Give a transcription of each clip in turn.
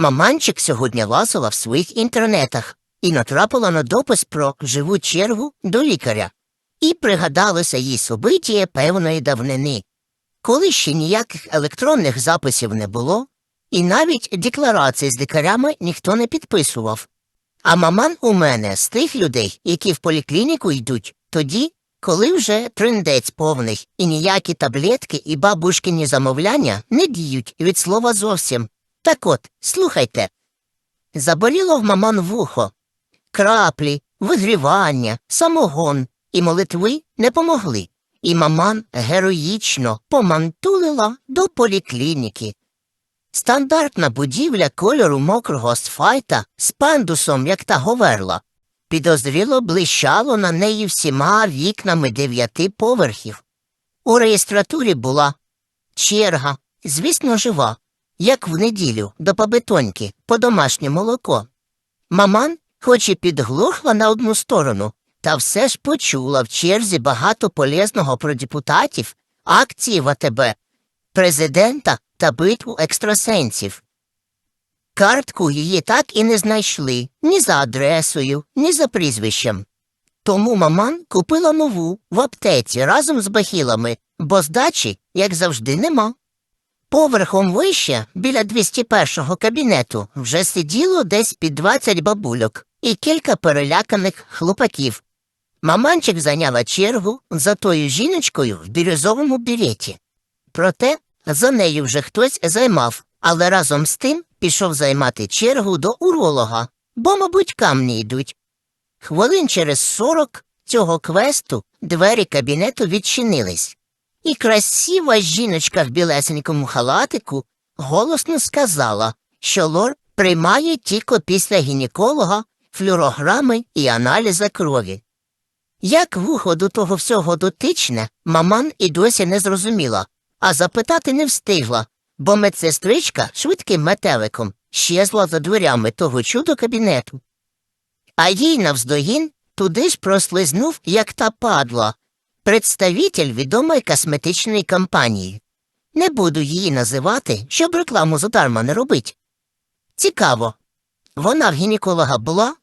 Маманчик сьогодні лазила в своїх інтернетах і натрапила на допис про живу чергу до лікаря. І пригадалося їй собиття певної давнини, коли ще ніяких електронних записів не було, і навіть декларації з лікарями ніхто не підписував. А маман у мене з тих людей, які в поліклініку йдуть тоді, коли вже триндець повний, і ніякі таблетки і бабушкині замовляння не діють від слова зовсім. Так от, слухайте. Заболіло в маман вухо. Краплі, вигрівання, самогон і молитви не помогли. І маман героїчно помантулила до поліклініки. Стандартна будівля кольору мокрого асфальта з пандусом, як та говерла, підозріло блищало на неї всіма вікнами дев'яти поверхів. У реєстратурі була черга, звісно, жива, як в неділю до побетоньки по домашнє молоко. Маман, хоч і підглухла на одну сторону, та все ж почула в черзі багато полезного про депутатів, акції в АТБ, президента та битву екстрасенсів. Картку її так і не знайшли ні за адресою, ні за прізвищем. Тому маман купила нову в аптеці разом з бахілами, бо здачі, як завжди, нема. Поверхом вище, біля 201-го кабінету, вже сиділо десь під 20 бабульок і кілька переляканих хлопаків. Маманчик зайняла чергу за тою жіночкою в бірюзовому береті. Проте за нею вже хтось займав, але разом з тим пішов займати чергу до уролога, бо, мабуть, камні йдуть. Хвилин через сорок цього квесту двері кабінету відчинились, і красива жіночка в білесенькому халатику голосно сказала, що лор приймає тільки після гінеколога, флюорограми і аналіза крові. Як вухо до того всього дотичне, маман і досі не зрозуміла, а запитати не встигла, бо медсестричка швидким метеликом щезла за дверями того чудо кабінету. А їй навздогін туди ж прослизнув, як та падла, представитель відомої косметичної компанії. Не буду її називати, щоб рекламу задарма не робить. Цікаво. Вона в гінеколога була,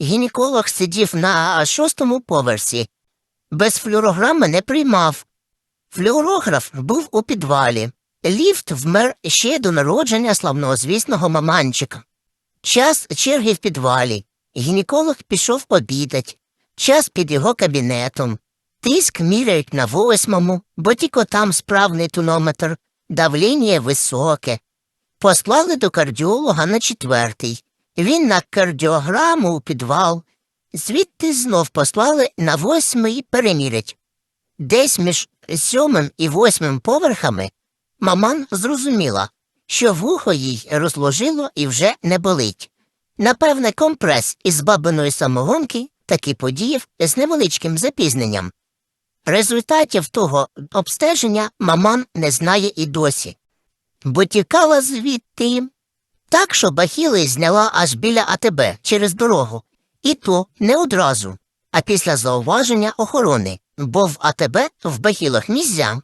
гінеколог сидів на шостому поверсі, без флюорограми не приймав. Флюорограф був у підвалі. Ліфт вмер ще до народження славнозвісного маманчика. Час черги в підвалі. Гінеколог пішов обідать. Час під його кабінетом. Тиск міряють на восьмому, бо тільки там справний тонометр, давлення високе. Послали до кардіолога на четвертий. Він на кардіограму у підвал. Звідти знов послали на восьмий перемірять. Десь між сьомим і восьмим поверхами маман зрозуміла, що вухо їй розложило і вже не болить. Напевне, компрес із бабиної самогонки таки подіяв з невеличким запізненням. Результатів того обстеження маман не знає і досі, бо тікала звідти. Так, що бахіли зняла аж біля АТБ через дорогу, і то не одразу, а після зауваження охорони, бо в АТБ в бахілах нізя.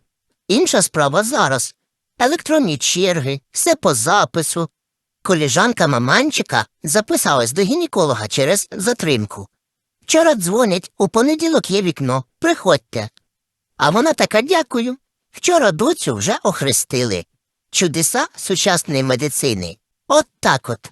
Інша справа зараз електронні черги, все по запису. Коліжанка маманчика записалась до гінеколога через затримку. Вчора дзвонять, у понеділок є вікно, приходьте. А вона така дякую. Вчора доцю вже охрестили. Чудеса сучасної медицини. От так от.